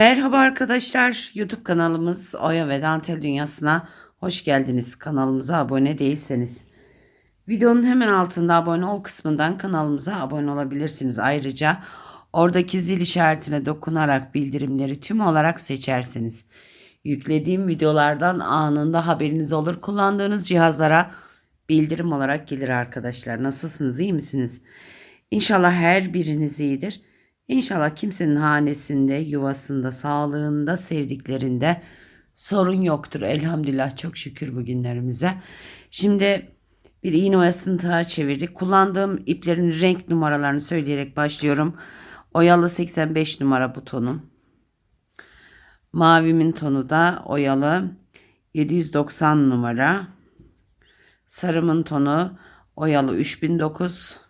Merhaba arkadaşlar. YouTube kanalımız Oya ve Dantel Dünyası'na hoş geldiniz. Kanalımıza abone değilseniz. Videonun hemen altında abone ol kısmından kanalımıza abone olabilirsiniz. Ayrıca oradaki zil işaretine dokunarak bildirimleri tüm olarak seçerseniz yüklediğim videolardan anında haberiniz olur. Kullandığınız cihazlara bildirim olarak gelir arkadaşlar. Nasılsınız? iyi misiniz? İnşallah her biriniz iyidir. İnşallah kimsenin hanesinde, yuvasında, sağlığında, sevdiklerinde sorun yoktur. Elhamdülillah çok şükür bugünlerimize. Şimdi bir iğne oyasını tağa çevirdik. Kullandığım iplerin renk numaralarını söyleyerek başlıyorum. Oyalı 85 numara butonum. Mavimin tonu da oyalı 790 numara. Sarımın tonu oyalı 3009.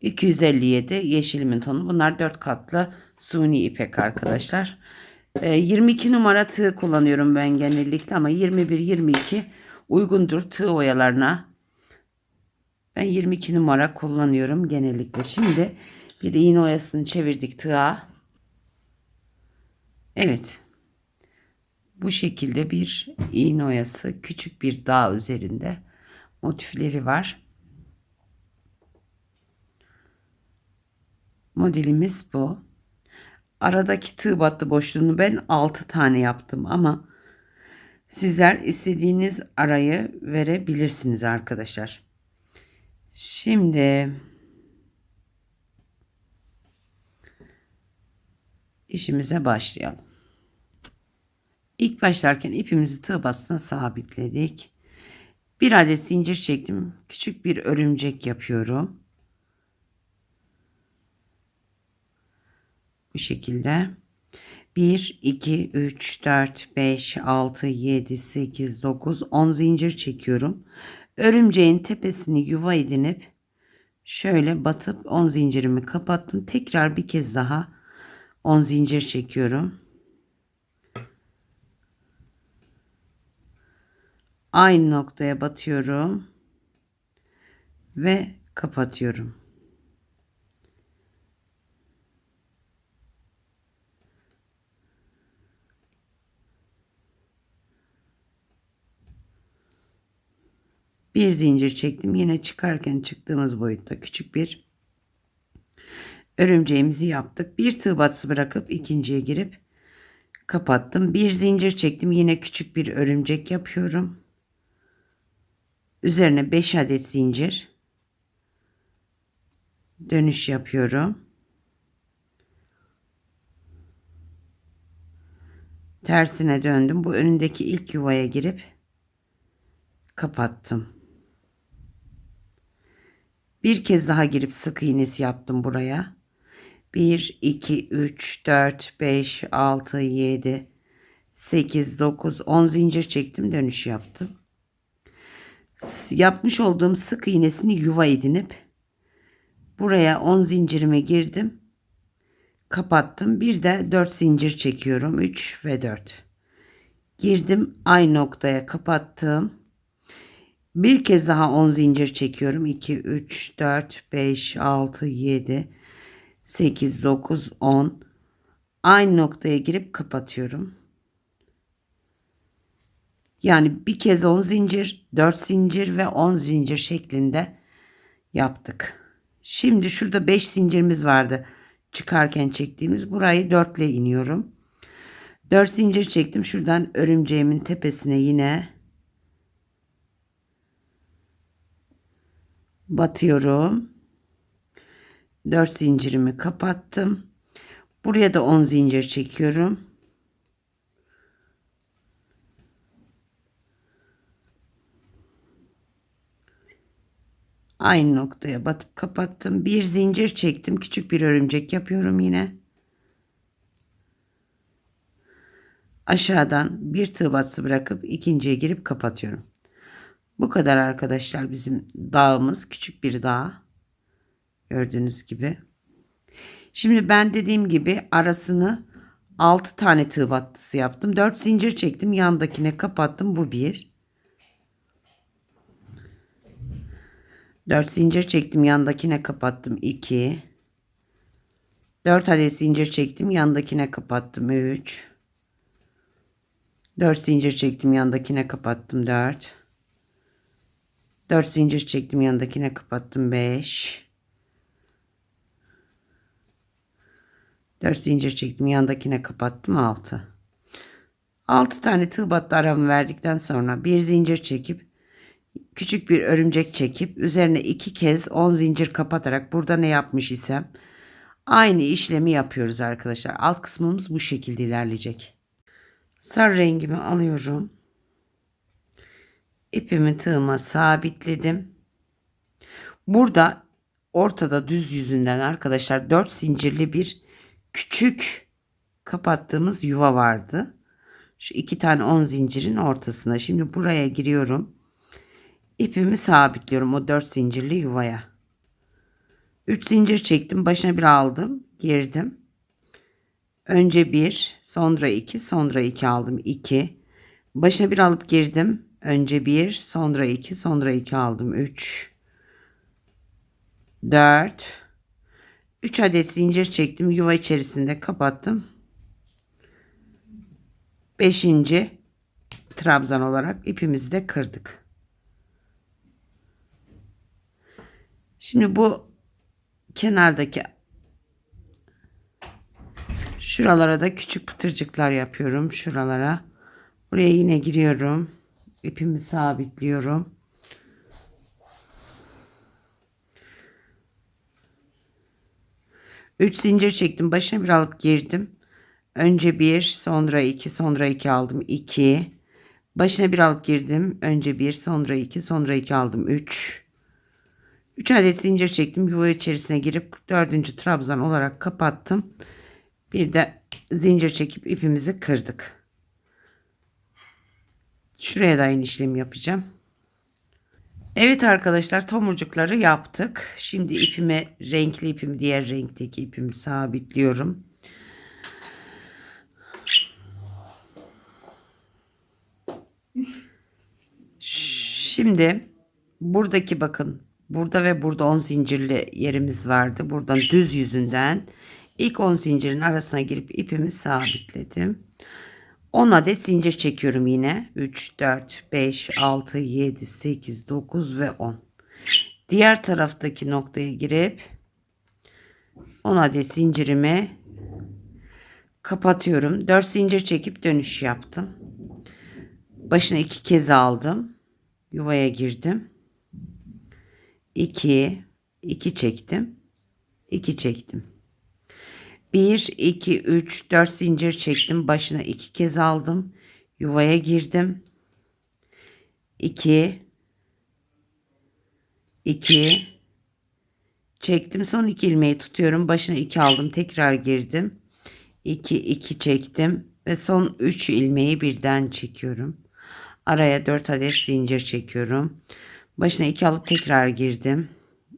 257 yeşilimin tonu. Bunlar 4 katlı suni ipek arkadaşlar. Ee, 22 numara tığ kullanıyorum ben genellikle ama 21-22 uygundur tığ oyalarına. Ben 22 numara kullanıyorum genellikle. Şimdi bir iğne oyasını çevirdik tığa. Evet. Bu şekilde bir iğne oyası küçük bir dağ üzerinde motifleri var. Modelimiz bu. Aradaki tığ battı boşluğunu ben 6 tane yaptım ama sizler istediğiniz arayı verebilirsiniz arkadaşlar. Şimdi işimize başlayalım. İlk başlarken ipimizi tığ battısına sabitledik. Bir adet zincir çektim. Küçük bir örümcek yapıyorum. Bu şekilde. 1, 2, 3, 4, 5, 6, 7, 8, 9, 10 zincir çekiyorum. Örümceğin tepesini yuva edinip şöyle batıp 10 zincirimi kapattım. Tekrar bir kez daha 10 zincir çekiyorum. Aynı noktaya batıyorum ve kapatıyorum. Bir zincir çektim. Yine çıkarken çıktığımız boyutta küçük bir örümceğimizi yaptık. Bir tığ batısı bırakıp ikinciye girip kapattım. Bir zincir çektim. Yine küçük bir örümcek yapıyorum. Üzerine 5 adet zincir dönüş yapıyorum. Tersine döndüm. Bu önündeki ilk yuvaya girip kapattım. Bir kez daha girip sık iğnesi yaptım buraya. 1, 2, 3, 4, 5, 6, 7, 8, 9, 10 zincir çektim dönüş yaptım. Yapmış olduğum sık iğnesini yuva edinip buraya 10 zincirime girdim. Kapattım. Bir de 4 zincir çekiyorum. 3 ve 4. Girdim aynı noktaya kapattım. Bir kez daha 10 zincir çekiyorum. 2, 3, 4, 5, 6, 7, 8, 9, 10. Aynı noktaya girip kapatıyorum. Yani bir kez 10 zincir, 4 zincir ve 10 zincir şeklinde yaptık. Şimdi şurada 5 zincirimiz vardı. Çıkarken çektiğimiz burayı 4 ile iniyorum. 4 zincir çektim. Şuradan örümceğimin tepesine yine batıyorum. 4 zincirimi kapattım. Buraya da 10 zincir çekiyorum. Aynı noktaya batıp kapattım. Bir zincir çektim. Küçük bir örümcek yapıyorum yine. Aşağıdan bir tığ batısı bırakıp ikinciye girip kapatıyorum. Bu kadar arkadaşlar bizim dağımız. Küçük bir dağ. Gördüğünüz gibi. Şimdi ben dediğim gibi arasını 6 tane tığ battısı yaptım. 4 zincir çektim. Yandakine kapattım. Bu bir. 4 zincir çektim. Yandakine kapattım. 2. 4 adet zincir çektim. Yandakine kapattım. 3 4 zincir çektim. Yandakine kapattım. 4 4 zincir çektim. Yandakine kapattım. 5 4 zincir çektim. Yandakine kapattım. 6 6 tane tığ battı aramı verdikten sonra bir zincir çekip küçük bir örümcek çekip üzerine iki kez 10 zincir kapatarak burada ne yapmış isem aynı işlemi yapıyoruz arkadaşlar. Alt kısmımız bu şekilde ilerleyecek. Sarı rengimi alıyorum. İpimi tığıma sabitledim. Burada ortada düz yüzünden arkadaşlar 4 zincirli bir küçük kapattığımız yuva vardı. Şu iki tane 10 zincirin ortasına. Şimdi buraya giriyorum. İpimi sabitliyorum o 4 zincirli yuvaya. 3 zincir çektim. Başına bir aldım. Girdim. Önce 1, sonra 2, sonra 2 aldım. 2. Başına bir alıp girdim. Önce 1, sonra 2, sonra 2 aldım. 3. 4. 3 adet zincir çektim. Yuva içerisinde kapattım. 5. trabzan olarak ipimizi de kırdık. Şimdi bu kenardaki şuralara da küçük pıtırcıklar yapıyorum. Şuralara. Buraya yine giriyorum. İpimi sabitliyorum. Üç zincir çektim. Başına bir alıp girdim. Önce bir, sonra iki, sonra iki aldım. iki. Başına bir alıp girdim. Önce bir, sonra iki, sonra iki aldım. Üç. 3 adet zincir çektim. Yuva içerisine girip dördüncü trabzan olarak kapattım. Bir de zincir çekip ipimizi kırdık. Şuraya da aynı işlemi yapacağım. Evet arkadaşlar tomurcukları yaptık. Şimdi ipimi renkli ipimi diğer renkteki ipimi sabitliyorum. Şimdi buradaki bakın burada ve burada 10 zincirli yerimiz vardı. Buradan düz yüzünden ilk 10 zincirin arasına girip ipimi sabitledim. 10 adet zincir çekiyorum yine. 3, 4, 5, 6, 7, 8, 9 ve 10. Diğer taraftaki noktaya girip 10 adet zincirimi kapatıyorum. 4 zincir çekip dönüş yaptım. Başına iki kez aldım. Yuvaya girdim. 2 2 çektim. 2 çektim. 1 2 3 4 zincir çektim. Başına iki kez aldım. Yuvaya girdim. 2 2 çektim. Son iki ilmeği tutuyorum. Başına 2 aldım. Tekrar girdim. 2 2 çektim ve son 3 ilmeği birden çekiyorum. Araya 4 adet zincir çekiyorum. Başına 2 alıp tekrar girdim.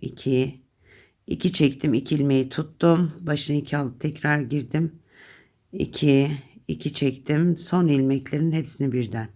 2 2 çektim. 2 ilmeği tuttum. Başına 2 alıp tekrar girdim. 2 2 çektim. Son ilmeklerin hepsini birden.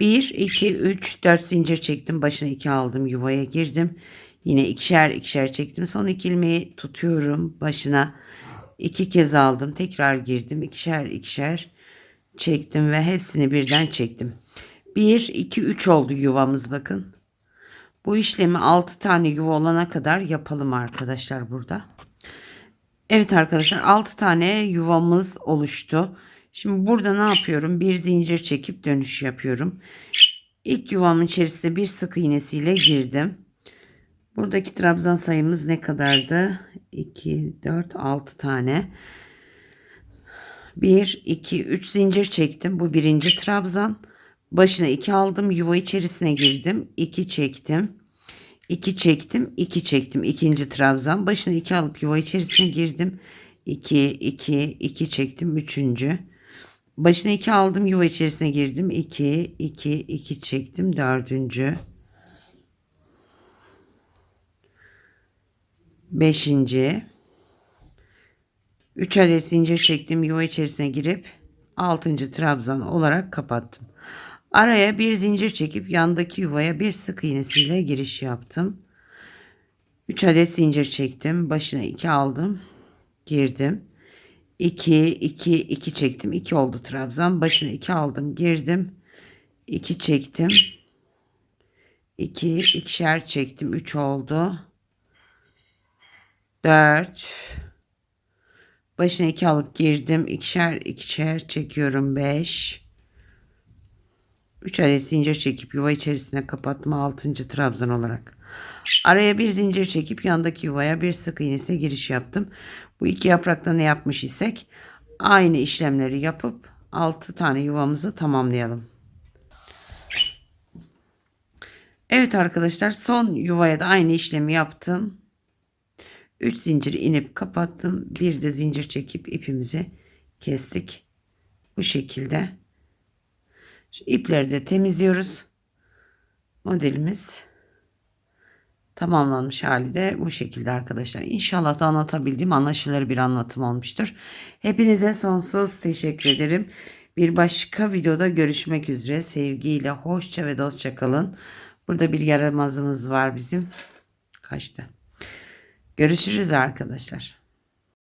1 2 3 4 zincir çektim. Başına 2 aldım. Yuvaya girdim. Yine ikişer ikişer çektim. Son 2 ilmeği tutuyorum. Başına 2 kez aldım. Tekrar girdim. ikişer ikişer çektim ve hepsini birden çektim. 1 2 3 oldu yuvamız bakın. Bu işlemi 6 tane yuva olana kadar yapalım arkadaşlar burada. Evet arkadaşlar 6 tane yuvamız oluştu. Şimdi burada ne yapıyorum? Bir zincir çekip dönüş yapıyorum. İlk yuvamın içerisinde bir sık iğnesiyle girdim. Buradaki trabzan sayımız ne kadardı? 2, 4, 6 tane. 1, 2, 3 zincir çektim. Bu birinci trabzan. Başına 2 aldım. Yuva içerisine girdim. 2 çektim. 2 çektim. 2 çektim. İkinci trabzan. Başına 2 alıp yuva içerisine girdim. 2 2 2 çektim. Üçüncü. Başına 2 aldım. Yuva içerisine girdim. 2 2 2 çektim. Dördüncü. Beşinci. 3 adet zincir çektim. Yuva içerisine girip 6. trabzan olarak kapattım. Araya bir zincir çekip yandaki yuvaya bir sık iğnesiyle giriş yaptım. 3 adet zincir çektim. Başına 2 aldım. girdim. 2 2 2 çektim. 2 oldu trabzan. Başına 2 aldım, girdim. 2 çektim. 2 ikişer çektim. 3 oldu. 4 Başına 2 alıp girdim. ikişer ikişer çekiyorum. 5 3 adet zincir çekip yuva içerisine kapatma 6. trabzan olarak. Araya bir zincir çekip yandaki yuvaya bir sık iğnesi giriş yaptım. Bu iki yaprakta ne yapmış isek aynı işlemleri yapıp 6 tane yuvamızı tamamlayalım. Evet arkadaşlar son yuvaya da aynı işlemi yaptım. 3 zinciri inip kapattım. Bir de zincir çekip ipimizi kestik. Bu şekilde. Şu ipleri de temizliyoruz. Modelimiz tamamlanmış hali de bu şekilde arkadaşlar. İnşallah da anlatabildiğim anlaşılır bir anlatım olmuştur. Hepinize sonsuz teşekkür ederim. Bir başka videoda görüşmek üzere. Sevgiyle hoşça ve dostça kalın. Burada bir yaramazımız var bizim. Kaçtı. Görüşürüz arkadaşlar.